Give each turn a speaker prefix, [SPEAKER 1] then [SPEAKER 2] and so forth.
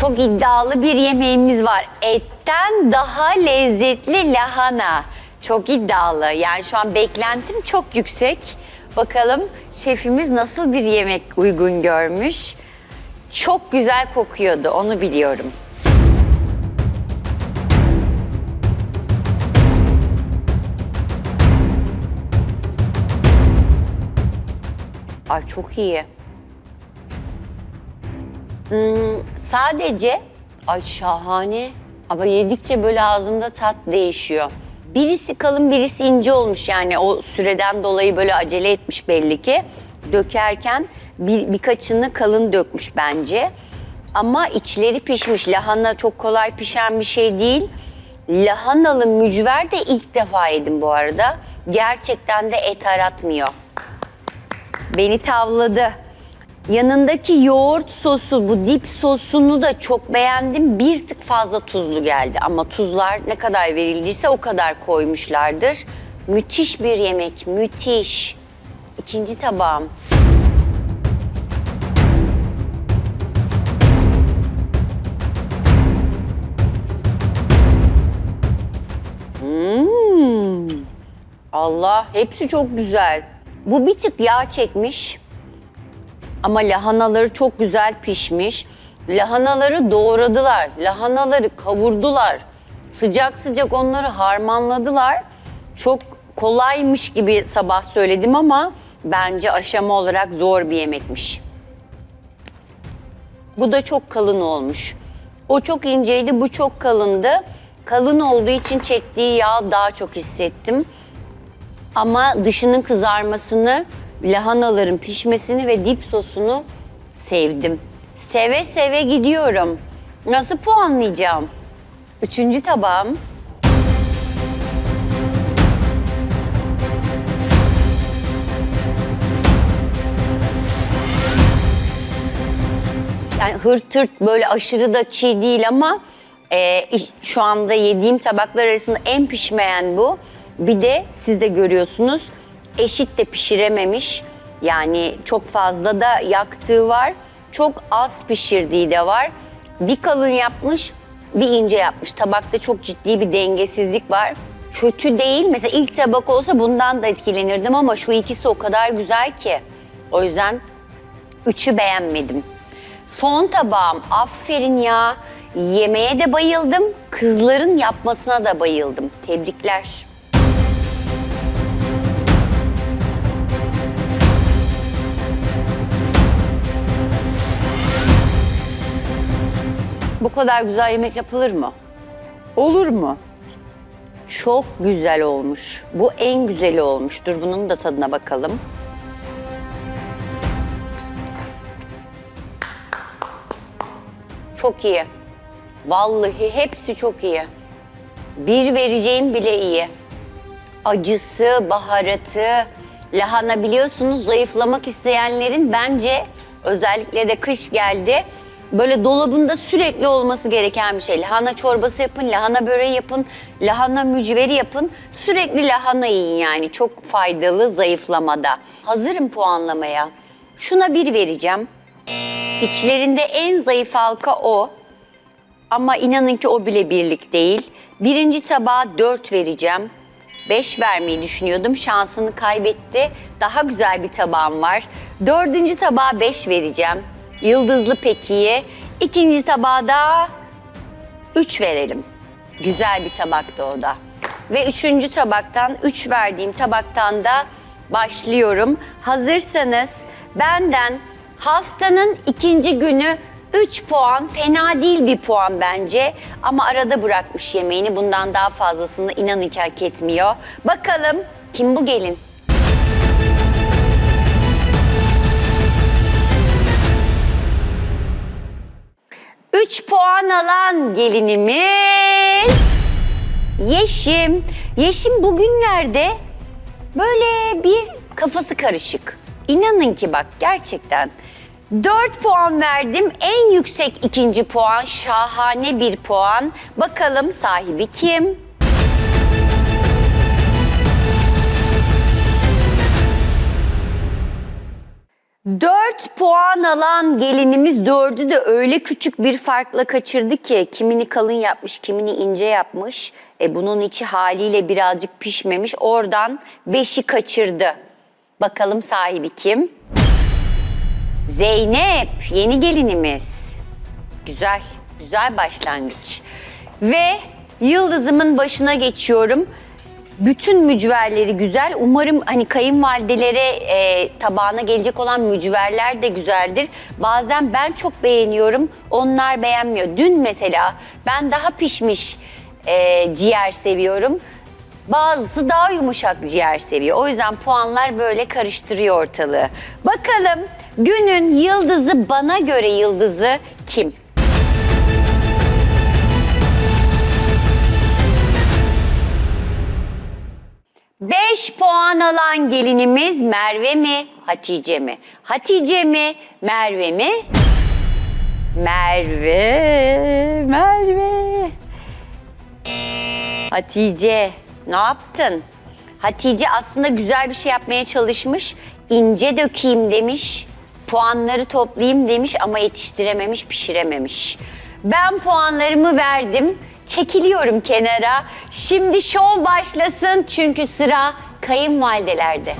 [SPEAKER 1] Çok iddialı bir yemeğimiz var. Etten daha lezzetli lahana. Çok iddialı. Yani şu an beklentim çok yüksek. Bakalım şefimiz nasıl bir yemek uygun görmüş. Çok güzel kokuyordu, onu biliyorum. Ay çok iyi. Hmm, sadece ay şahane ama yedikçe böyle ağzımda tat değişiyor. Birisi kalın birisi ince olmuş yani o süreden dolayı böyle acele etmiş belli ki. Dökerken bir, birkaçını kalın dökmüş bence. Ama içleri pişmiş. Lahana çok kolay pişen bir şey değil. Lahanalı mücver de ilk defa yedim bu arada. Gerçekten de et aratmıyor. Beni tavladı. Yanındaki yoğurt sosu, bu dip sosunu da çok beğendim. Bir tık fazla tuzlu geldi ama tuzlar ne kadar verildiyse o kadar koymuşlardır. Müthiş bir yemek, müthiş. İkinci tabağım. Hmm. Allah, hepsi çok güzel. Bu bir tık yağ çekmiş. Ama lahanaları çok güzel pişmiş. Lahanaları doğradılar. Lahanaları kavurdular. Sıcak sıcak onları harmanladılar. Çok kolaymış gibi sabah söyledim ama bence aşama olarak zor bir yemekmiş. Bu da çok kalın olmuş. O çok inceydi, bu çok kalındı. Kalın olduğu için çektiği yağ daha çok hissettim. Ama dışının kızarmasını, lahanaların pişmesini ve dip sosunu sevdim. Seve seve gidiyorum. Nasıl puanlayacağım? Üçüncü tabağım. Yani hırt hırt böyle aşırı da çiğ değil ama e, şu anda yediğim tabaklar arasında en pişmeyen bu. Bir de siz de görüyorsunuz eşit de pişirememiş. Yani çok fazla da yaktığı var. Çok az pişirdiği de var. Bir kalın yapmış, bir ince yapmış. Tabakta çok ciddi bir dengesizlik var. Kötü değil. Mesela ilk tabak olsa bundan da etkilenirdim ama şu ikisi o kadar güzel ki. O yüzden üçü beğenmedim. Son tabağım aferin ya. Yemeğe de bayıldım. Kızların yapmasına da bayıldım. Tebrikler. Bu kadar güzel yemek yapılır mı? Olur mu? Çok güzel olmuş. Bu en güzeli olmuş. Dur bunun da tadına bakalım. Çok iyi. Vallahi hepsi çok iyi. Bir vereceğim bile iyi. Acısı, baharatı, lahana biliyorsunuz zayıflamak isteyenlerin bence özellikle de kış geldi. Böyle dolabında sürekli olması gereken bir şey. Lahana çorbası yapın, lahana böreği yapın, lahana mücveri yapın. Sürekli lahana yiyin yani çok faydalı zayıflamada. Hazırım puanlamaya. Şuna bir vereceğim. İçlerinde en zayıf halka o. Ama inanın ki o bile birlik değil. Birinci tabağa dört vereceğim. Beş vermeyi düşünüyordum. Şansını kaybetti. Daha güzel bir tabağım var. Dördüncü tabağa beş vereceğim. Yıldızlı pekiye. İkinci tabağa da üç verelim. Güzel bir tabaktı o da. Ve üçüncü tabaktan, üç verdiğim tabaktan da başlıyorum. Hazırsanız benden haftanın ikinci günü 3 puan fena değil bir puan bence. Ama arada bırakmış yemeğini bundan daha fazlasını inanın ki hak etmiyor. Bakalım kim bu gelin? Üç puan alan gelinimiz Yeşim. Yeşim bugünlerde böyle bir kafası karışık. İnanın ki bak gerçekten. 4 puan verdim. En yüksek ikinci puan. Şahane bir puan. Bakalım sahibi kim? 4 puan alan gelinimiz dördü de öyle küçük bir farkla kaçırdı ki kimini kalın yapmış, kimini ince yapmış. E bunun içi haliyle birazcık pişmemiş. Oradan 5'i kaçırdı. Bakalım sahibi kim? Zeynep, yeni gelinimiz. Güzel, güzel başlangıç. Ve yıldızımın başına geçiyorum. Bütün mücverleri güzel. Umarım hani kayınvalidelere e, tabağına gelecek olan mücverler de güzeldir. Bazen ben çok beğeniyorum, onlar beğenmiyor. Dün mesela ben daha pişmiş e, ciğer seviyorum. Bazısı daha yumuşak ciğer seviyor. O yüzden puanlar böyle karıştırıyor ortalığı. Bakalım günün yıldızı bana göre yıldızı kim? Puan alan gelinimiz Merve mi, Hatice mi? Hatice mi, Merve mi? Merve, Merve. Hatice ne yaptın? Hatice aslında güzel bir şey yapmaya çalışmış. İnce dökeyim demiş. Puanları toplayayım demiş ama yetiştirememiş, pişirememiş. Ben puanlarımı verdim. Çekiliyorum kenara. Şimdi şov başlasın çünkü sıra kayınvalidelerde.